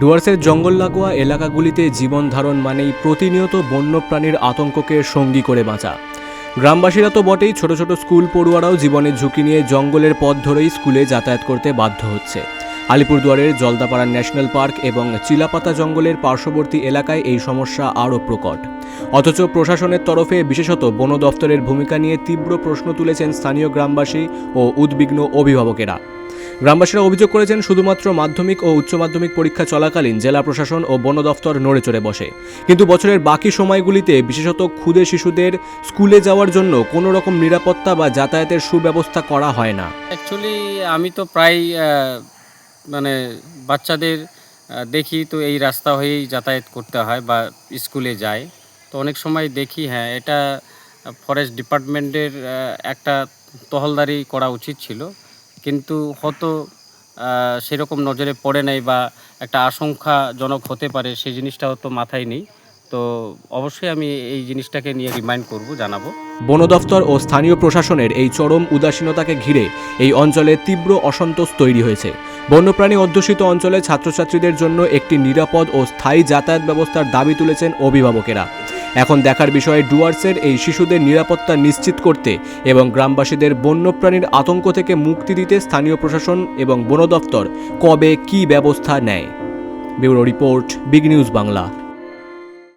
ডুয়ার্সের জঙ্গল লাগোয়া এলাকাগুলিতে জীবন ধারণ মানেই প্রতিনিয়ত বন্যপ্রাণীর আতঙ্ককে সঙ্গী করে বাঁচা। গ্রামবাসীরা তো বটেই ছোট ছোট স্কুল পড়ুয়ারাও জীবনের ঝুঁকি নিয়ে জঙ্গলের পথ ধরেই স্কুলে যাতায়াত করতে বাধ্য হচ্ছে। আলিপুরদুয়ারের জলদাপাড়া ন্যাশনাল পার্ক এবং চিলাপাতা জঙ্গলের পার্শ্ববর্তী এলাকায় এই সমস্যা আরও প্রকট। অথচ প্রশাসনের তরফে বিশেষত বন দফতরের ভূমিকা নিয়ে তীব্র প্রশ্ন তুলেছেন স্থানীয় গ্রামবাসী ও উদ্বিগ্ন অভিভাবকেরা। গ্রামবাসীরা অভিযোগ করেছেন, শুধুমাত্র মাধ্যমিক ও উচ্চ মাধ্যমিক পরীক্ষা চলাকালীন জেলা প্রশাসন ও বন দফতর নড়ে চড়ে বসে। কিন্তু বছরের বাকি সময়গুলিতে বিশেষত ক্ষুদে শিশুদের স্কুলে যাওয়ার জন্য কোনো রকম নিরাপত্তা বা যাতায়াতের সুব্যবস্থা করা হয় না। অ্যাকচুয়ালি আমি তো প্রায় মানে বাচ্চাদের দেখি তো এই রাস্তা হয়েই যাতায়াত করতে হয় বা স্কুলে যায়। তো অনেক সময় দেখি হ্যাঁ এটা ফরেস্ট ডিপার্টমেন্টের একটা তহলদারি করা উচিত ছিল। কিন্তু হয়তো সেরকম নজরে পড়ে নাই বা একটা আশঙ্কাজনক হতে পারে, সেই জিনিসটা হয়তো মাথায় নেই। তো অবশ্যই আমি এই জিনিসটাকে নিয়ে রিমাইন্ড করব, জানাব। বন দফতর ও স্থানীয় প্রশাসনের এই চরম উদাসীনতাকে ঘিরে এই অঞ্চলে তীব্র অসন্তোষ তৈরি হয়েছে। বন্যপ্রাণী অধ্যুষিত অঞ্চলে ছাত্রছাত্রীদের জন্য একটি নিরাপদ ও স্থায়ী যাতায়াত ব্যবস্থার দাবি তুলেছেন অভিভাবকেরা। এখন দেখার বিষয়ে ডুয়ার্সের এই শিশুদের নিরাপত্তা নিশ্চিত করতে এবং গ্রামবাসীদের বন্যপ্রাণীর আতঙ্ক থেকে মুক্তি দিতে স্থানীয় প্রশাসন এবং বন দপ্তর কবে কী ব্যবস্থা নেয়। Bureau report, big news Bangla.